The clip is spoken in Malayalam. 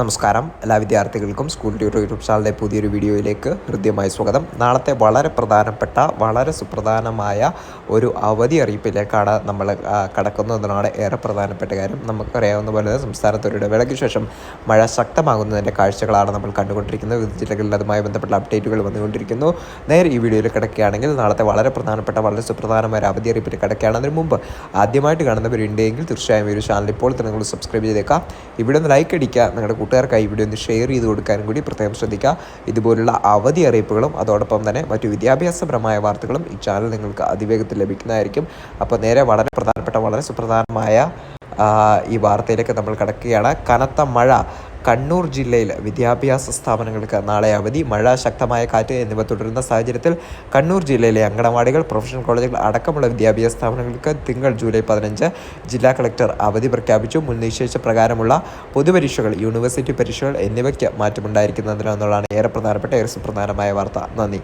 നമസ്കാരം. എല്ലാ വിദ്യാർത്ഥികൾക്കും സ്കൂൾ ട്യൂട്ടർ യൂട്യൂബ് ചാനലിലെ പുതിയൊരു വീഡിയോയിലേക്ക് ഹൃദ്യമായി സ്വാഗതം. നാളത്തെ വളരെ പ്രധാനപ്പെട്ട വളരെ സുപ്രധാനമായ ഒരു അവധി അറിയിപ്പിലേക്കാണ് നമ്മൾ ആ, കടക്കുന്നതിനാണ് ഏറെ പ്രധാനപ്പെട്ട കാര്യം. നമുക്കറിയാവുന്ന പോലെ സംസ്ഥാനത്ത് ഒരു ഇടവേളയ്ക്ക് ശേഷം മഴ ശക്തമാകുന്നതിന്റെ കാഴ്ചകളാണ് നമ്മൾ കണ്ടുകൊണ്ടിരിക്കുന്നത്. വിവിധ ജില്ലകളിൽ അതുമായി ബന്ധപ്പെട്ട അപ്ഡേറ്റുകൾ വന്നുകൊണ്ടിരിക്കുന്നു. നേരെ ഈ വീഡിയോയിൽ കിടക്കുകയാണെങ്കിൽ നാളത്തെ വളരെ പ്രധാനപ്പെട്ട വളരെ സുപ്രധാനമായ ഒരു അവധി അറിയിപ്പിൽ കിടക്കുകയാണ്. അതിന് മുമ്പ് ആദ്യമായിട്ട് കാണുന്നവരുണ്ടെങ്കിൽ തീർച്ചയായും ഈ ഒരു ചാനൽ ഇപ്പോൾ തന്നെ നിങ്ങൾ സബ്സ്ക്രൈബ് ചെയ്തേക്കാം. ഇവിടെ ഒന്ന് ലൈക്ക് അടിക്കുക. നിങ്ങളുടെ കൂട്ടുകാർക്കായി വീഡിയോ ഒന്ന് ഷെയർ ചെയ്ത് കൊടുക്കാനും കൂടി പ്രത്യേകം ശ്രദ്ധിക്കുക. ഇതുപോലുള്ള അവധി അറിയിപ്പുകളും അതോടൊപ്പം തന്നെ മറ്റു വിദ്യാഭ്യാസപരമായ വാർത്തകളും ഈ ചാനൽ നിങ്ങൾക്ക് അതിവേഗത്തിൽ ലഭിക്കുന്നതായിരിക്കും. അപ്പോൾ നേരെ വളരെ പ്രധാനപ്പെട്ട വളരെ സുപ്രധാനമായ ഈ വാർത്തയിലേക്ക് നമ്മൾ കിടക്കുകയാണ്. കനത്ത മഴ കണ്ണൂർ ജില്ലയിൽ വിദ്യാഭ്യാസ സ്ഥാപനങ്ങൾക്ക് നാളെ അവധി മഴ ശക്തമായ കാറ്റ് എന്നിവ തുടരുന്ന സാഹചര്യത്തിൽ കണ്ണൂർ ജില്ലയിലെ അങ്കണവാടികൾ പ്രൊഫഷണൽ കോളേജുകൾ അടക്കമുള്ള വിദ്യാഭ്യാസ സ്ഥാപനങ്ങൾക്ക് തിങ്കൾ ജൂലൈ പതിനഞ്ച് ജില്ലാ കളക്ടർ അവധി പ്രഖ്യാപിച്ചു. മുൻ പ്രകാരമുള്ള പൊതുപരീക്ഷകൾ യൂണിവേഴ്സിറ്റി പരീക്ഷകൾ എന്നിവയ്ക്ക് മാറ്റമുണ്ടായിരിക്കുന്നതിനാണ് ഏറെ പ്രധാനപ്പെട്ട ഏറെ സുപ്രധാനമായ വാർത്ത. നന്ദി.